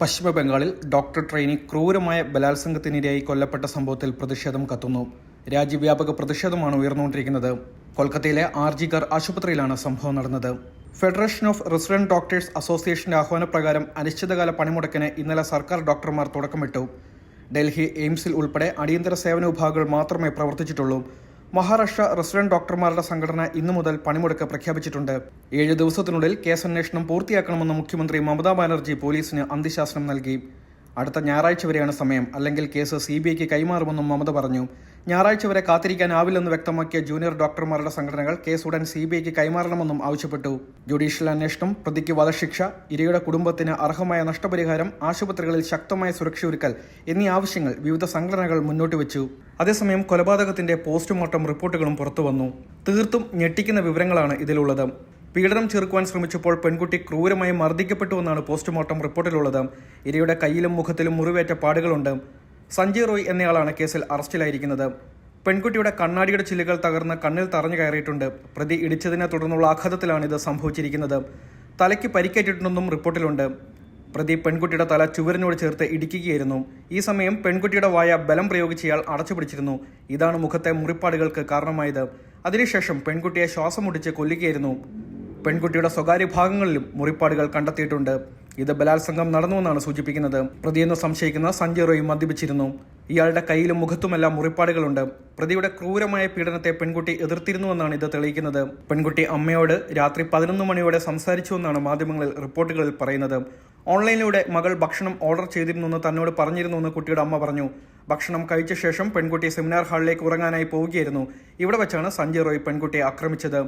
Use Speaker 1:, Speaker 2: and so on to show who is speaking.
Speaker 1: പശ്ചിമ ബംഗാളിൽ doctor trainee ക്രൂരമായ ബലാത്സംഗത്തിനിരയായി കൊല്ലപ്പെട്ട സംഭവത്തിൽ പ്രതിഷേധം കത്തുന്നു. രാജ്യവ്യാപക പ്രതിഷേധമാണ് ഉയർന്നുകൊണ്ടിരിക്കുന്നത്. കൊൽക്കത്തയിലെ ആർജിഗർ ആശുപത്രിയിലാണ് സംഭവം നടന്നത്. ഫെഡറേഷൻ ഓഫ് റെസിഡന്റ് ഡോക്ടേഴ്സ് അസോസിയേഷന്റെ ആഹ്വാനപ്രകാരം അനിശ്ചിതകാല പണിമുടക്കിന് ഇന്നലെ സർക്കാർ ഡോക്ടർമാർ തുടക്കമിട്ടു. ഡൽഹി എയിംസിൽ ഉൾപ്പെടെ അടിയന്തര സേവന വിഭാഗങ്ങൾ മാത്രമേ പ്രവർത്തിച്ചിട്ടുള്ളൂ. മഹാരാഷ്ട്ര റെസിഡന്റ് ഡോക്ടർമാരുടെ സംഘടന ഇന്നു മുതൽ പണിമുടക്ക് പ്രഖ്യാപിച്ചിട്ടുണ്ട്. ഏഴ് ദിവസത്തിനുള്ളിൽ കേസന്വേഷണം പൂർത്തിയാക്കണമെന്ന് മുഖ്യമന്ത്രി മമതാ ബാനർജി പോലീസിന് അന്ത്യശാസനം നൽകി. അടുത്ത ഞായറാഴ്ച വരെയാണ് സമയം. അല്ലെങ്കിൽ കേസ് സി ബി ഐക്ക് കൈമാറുമെന്നും മമത പറഞ്ഞു. ഞായറാഴ്ച വരെ കാത്തിരിക്കാനാവില്ലെന്ന് വ്യക്തമാക്കിയ ജൂനിയർ ഡോക്ടർമാരുടെ സംഘടനകൾ കേസ് ഉടൻ സി ബി ഐക്ക് കൈമാറണമെന്നും ആവശ്യപ്പെട്ടു. ജുഡീഷ്യൽ അന്വേഷണം പ്രതിക്ക് വധശിക്ഷ ഇരയുടെ കുടുംബത്തിന് അർഹമായ നഷ്ടപരിഹാരം ആശുപത്രികളിൽ ശക്തമായ സുരക്ഷ ഒരുക്കൽ എന്നീ ആവശ്യങ്ങൾ വിവിധ സംഘടനകൾ മുന്നോട്ട് വെച്ചു. അതേസമയം കൊലപാതകത്തിന്റെ പോസ്റ്റ്മോർട്ടം റിപ്പോർട്ടുകളും പുറത്തുവന്നു. തീർത്തും ഞെട്ടിക്കുന്ന വിവരങ്ങളാണ് ഇതിലുള്ളത്. പീഡനം ചെറുക്കുവാൻ ശ്രമിച്ചപ്പോൾ പെൺകുട്ടി ക്രൂരമായി മർദ്ദിക്കപ്പെട്ടുവെന്നാണ് പോസ്റ്റ്മോർട്ടം റിപ്പോർട്ടിലുള്ളത്. ഇരയുടെ കയ്യിലും മുഖത്തിലും മുറിവേറ്റ പാടുകളുണ്ട്. സഞ്ജയ് റോയ് എന്നയാളാണ് കേസിൽ അറസ്റ്റിലായിരിക്കുന്നത്. പെൺകുട്ടിയുടെ കണ്ണാടിയുടെ ചില്ലുകൾ തകർന്ന് കണ്ണിൽ തറഞ്ഞു കയറിയിട്ടുണ്ട്. പ്രതി ഇടിച്ചതിനെ തുടർന്നുള്ള ആഘാതത്തിലാണ് ഇത് സംഭവിച്ചിരിക്കുന്നത്. തലയ്ക്ക് പരിക്കേറ്റിട്ടുണ്ടെന്നും റിപ്പോർട്ടിലുണ്ട്. പ്രതി പെൺകുട്ടിയുടെ തല ചുവരിനോട് ചേർത്ത് ഇടിക്കുകയായിരുന്നു. ഈ സമയം പെൺകുട്ടിയുടെ വായ ബലം പ്രയോഗിച്ച് ഇയാൾ അടച്ചുപിടിച്ചിരുന്നു ഇതാണ് മുഖത്തെ മുറിപ്പാടുകൾക്ക് കാരണമായത്. അതിനുശേഷം പെൺകുട്ടിയെ ശ്വാസം മുടിച്ച് കൊല്ലുകയായിരുന്നു. പെൺകുട്ടിയുടെ സ്വകാര്യ ഭാഗങ്ങളിലും മുറിപ്പാടുകൾ കണ്ടെത്തിയിട്ടുണ്ട്. ഇത് ബലാത്സംഗം നടന്നുവെന്നാണ് സൂചിപ്പിക്കുന്നത്. പ്രതിയെന്ന് സംശയിക്കുന്ന സഞ്ജയ് റോയ് മദ്യപിച്ചിരുന്നു. ഇയാളുടെ കയ്യിലും മുഖത്തുമെല്ലാം മുറിപ്പാടുകളുണ്ട്. പ്രതിയുടെ ക്രൂരമായ പീഡനത്തെ പെൺകുട്ടി എതിർത്തിരുന്നുവെന്നാണ് ഇത് തെളിയിക്കുന്നത്. പെൺകുട്ടി അമ്മയോട് രാത്രി പതിനൊന്ന് മണിയോടെ സംസാരിച്ചുവെന്നാണ് മാധ്യമങ്ങളിൽ റിപ്പോർട്ടുകളിൽ പറയുന്നത്. ഓൺലൈനിലൂടെ മകൾ ഭക്ഷണം ഓർഡർ ചെയ്തിരുന്നുവെന്ന് തന്നോട് പറഞ്ഞിരുന്നുവെന്ന് കുട്ടിയുടെ അമ്മ പറഞ്ഞു. ഭക്ഷണം കഴിച്ച ശേഷം പെൺകുട്ടി സെമിനാർ ഹാളിലേക്ക് ഉറങ്ങാനായി പോവുകയായിരുന്നു. ഇവിടെ വെച്ചാണ് സഞ്ജയ് റോയ് പെൺകുട്ടിയെ ആക്രമിച്ചത്.